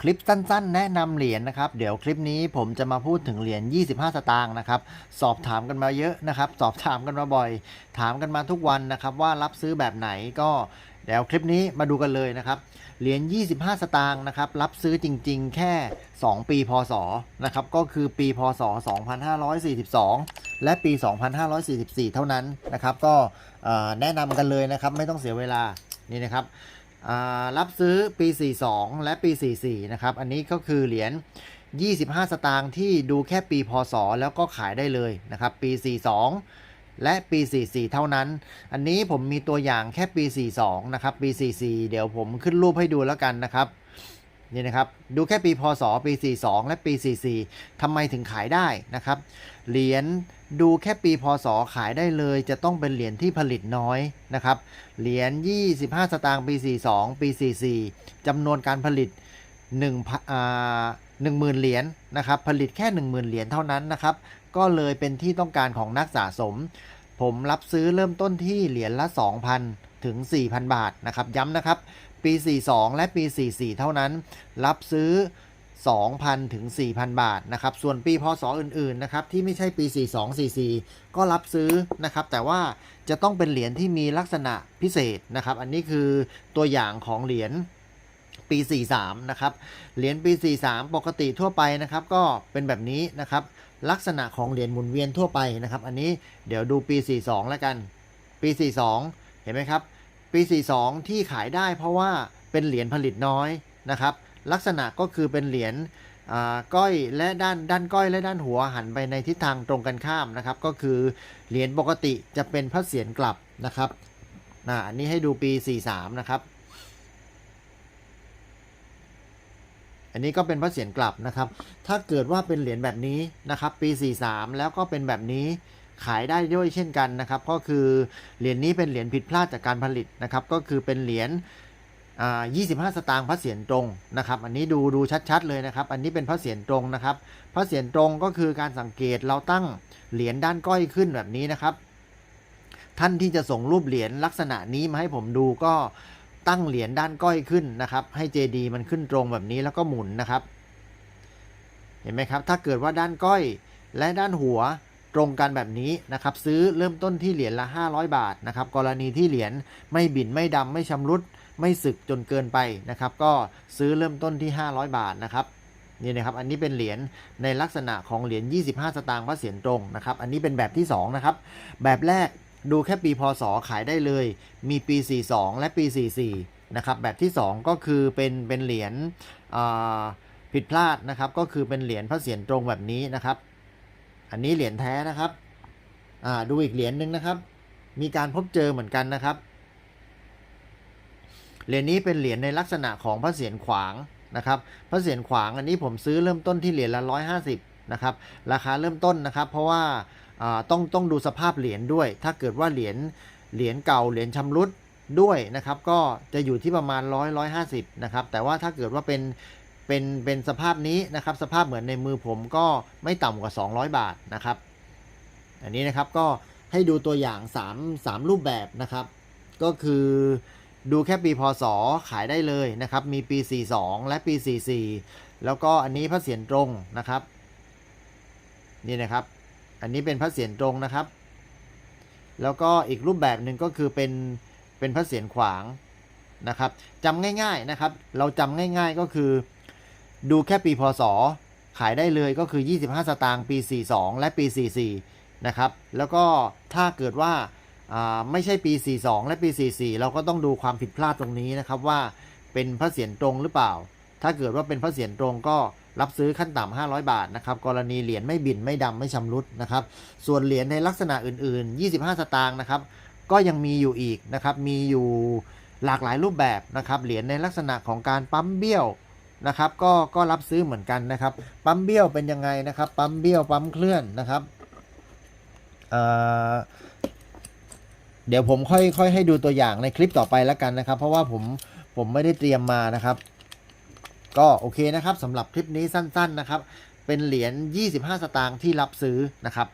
คลิปสั้นๆ แนะนำเหรียญนะครับ เดี๋ยวคลิปนี้ผมจะมาพูดถึงเหรียญ 25 สตางค์นะครับ สอบถามกันมาเยอะนะครับ สอบถามกันมาบ่อย ถามกันมาทุกวันนะครับ ว่ารับซื้อแบบไหนก็เดี๋ยวคลิปนี้มาดูกันเลยนะครับ เหรียญ 25 สตางค์นะครับ รับซื้อจริง ๆ แค่ 2 ปีพศนะครับ ก็คือปีพศ 2542 และปี 2544 เท่านั้นนะครับ ก็แนะนำกันเลยนะครับ ไม่ต้องเสียเวลานี่นะครับ รับซื้อปี 42 และปี 44 นะครับ อันนี้ก็คือเหรียญ 25 สตางค์ที่ดูแค่ปีพศ แล้วก็ขายได้เลยนะครับ ปี 42 และปี 44 เท่านั้น อันนี้ผมมีตัวอย่างแค่ปี 42 นะครับ ปี 44 เดี๋ยวผมขึ้นรูปให้ดูแล้วกันนะครับ นี่นะครับดูแค่ปีพศปี 42 และปี 44ทำไมถึงขายได้นะครับ เหรียญดูแค่ปีพศขายได้เลย จะต้องเป็นเหรียญที่ผลิตน้อยนะครับ เหรียญ 25 สตางค์ปี 42 ปี 44จำนวนการผลิต1พันอ่า10,000เหรียญนะครับผลิตแค่10,000 เหรียญเท่านั้นนะครับ ก็เลยเป็นที่ต้องการของนักสะสม ผมรับซื้อเริ่มต้นที่เหรียญละ 2,000 ถึง 4,000 บาทนะครับ ย้ำนะครับ ปี 42 และปี 44 เท่านั้น รับซื้อ 2,000 ถึง 4,000 บาทนะครับ ส่วนปีพศอื่นๆนะครับที่ไม่ใช่ปี 42 44 ก็รับซื้อนะครับ แต่ว่าจะต้องเป็นเหรียญที่มีลักษณะพิเศษนะครับ อันนี้คือตัวอย่างของเหรียญปี 43 นะครับ เหรียญปี 43 ปกติทั่วไปนะครับ ก็เป็นแบบนี้นะครับ ลักษณะของเหรียญหมุนเวียนทั่วไปนะครับ อันนี้เดี๋ยวดูปี 42 แล้วกัน ปี 42 เห็นไหมครับ ปี 42 ที่ขายได้เพราะว่าเป็นเหรียญผลิตน้อยนะครับ ลักษณะก็คือเป็นเหรียญก้อยและด้านด้านก้อยและด้านหัวหันไปในทิศทางตรงกันข้ามนะครับ ก็คือเหรียญปกติจะเป็นพระเศียรกลับนะครับอันนี้ให้ดูปี 43 นะครับ อันนี้ก็เป็นพระเศียรกลับนะครับ ถ้าเกิดว่าเป็นเหรียญแบบนี้นะครับ ปี 43 แล้วก็เป็นแบบนี้ ขายได้ด้วยเช่นกันนะครับ ก็คือเหรียญนี้เป็นเหรียญผิดพลาดจากการผลิตนะครับ ก็คือเป็นเหรียญ25 สตางค์พระเศียรตรงนะครับ อันนี้ดูดูชัดๆเลยนะครับ อันนี้เป็นพระเศียรตรงนะครับ พระเศียรตรงก็คือการสังเกตเราตั้งเหรียญด้านก้อยขึ้นแบบนี้นะครับ ท่านที่จะส่งรูปเหรียญลักษณะนี้มาให้ผมดูก็ตั้งเหรียญด้านก้อยขึ้นนะครับ ให้เจดีมันขึ้นตรงแบบนี้แล้วก็หมุนนะครับ เห็นไหมครับ ถ้าเกิดว่าด้านก้อยและด้านหัว ตรงกันแบบนี้นะครับซื้อเริ่มต้นที่เหรียญละ 500 บาทนะครับกรณีที่เหรียญไม่บินไม่ดำไม่ชำรุด ไม่สึกจนเกินไปนะครับก็ซื้อเริ่มต้นที่ 500 บาทนะครับนี่นะครับอันนี้เป็นเหรียญในลักษณะของเหรียญ 25 สตางค์พระเศียรตรงนะครับอันนี้เป็นแบบที่2นะครับแบบแรกดูแค่ปีพศขายได้เลย มีปี 42 และปี 44นะครับแบบที่ 2 ก็คือเป็นเป็นเหรียญผิดพลาดนะครับก็คือเป็นเหรียญพระเศียรตรงแบบนี้นะครับ อันนี้เหรียญแท้นะครับ อ่าดูอีกเหรียญหนึ่งนะครับ มีการพบเจอเหมือนกันนะครับ เหรียญนี้เป็นเหรียญในลักษณะของพระเศียรขวางนะครับพระเศียรขวางอันนี้ผมซื้อเริ่มต้นที่เหรียญละ150นะครับ ราคาเริ่มต้นนะครับ เพราะว่าอ่าต้องต้องดูสภาพเหรียญด้วย ถ้าเกิดว่าเหรียญเหรียญเก่าเหรียญชำรุดด้วยนะครับ ก็จะอยู่ที่ประมาณ100 150นะครับ แต่ว่าถ้าเกิดว่าเป็น เป็นเป็นสภาพนี้นะครับ สภาพเหมือนในมือผมก็ไม่ต่ำกว่า 200 บาทนะครับ อันนี้นะครับก็ให้ดูตัวอย่าง 3 3 รูปแบบนะครับ ก็คือดูแค่ปีพศขายได้เลยนะครับ มีปี 42 และปี 44 แล้วก็อันนี้พระเศียรตรงนะครับ นี่นะครับ อันนี้เป็นพระเศียรตรงนะครับ แล้วก็อีกรูปแบบหนึ่งก็คือเป็นเป็นพระเศียรขวางนะครับจำง่าย ๆนะครับ เราจำง่าย ๆก็คือ ดูแค่ปีพศ ขายได้เลยก็คือ 25 สตางค์ปี 42 และปี 44 นะครับ แล้วก็ถ้าเกิดว่าไม่ใช่ปี 42 และปี 44 เราก็ต้องดูความผิดพลาดตรงนี้นะครับว่าเป็นพระเศียรตรงหรือเปล่า ถ้าเกิดว่าเป็นพระเศียรตรงก็รับซื้อขั้นต่ำ500 บาทนะครับ กรณีเหรียญไม่บินไม่ดำไม่ชำรุดนะครับ ส่วนเหรียญในลักษณะอื่น ๆ 25 สตางค์นะครับ ก็ยังมีอยู่อีกนะครับ มีอยู่หลากหลายรูปแบบนะครับ เหรียญในลักษณะของการปั๊มเบี้ยว นะครับ ก็ก็รับซื้อเหมือนกันนะครับ ปั๊มเบี้ยวเป็นยังไงนะครับ ปั๊มเบี้ยวปั๊มเคลื่อนนะครับเเดี๋ยวผมค่อยค่อยให้ดูตัวอย่างในคลิปต่อไปแล้วกันนะครับ เพราะว่าผมผมไม่ได้เตรียมมานะครับ ก็โอเคนะครับสำหรับคลิปนี้สั้น ๆนะครับ เป็นเหรียญ25 สตางค์ที่รับซื้อนะครับ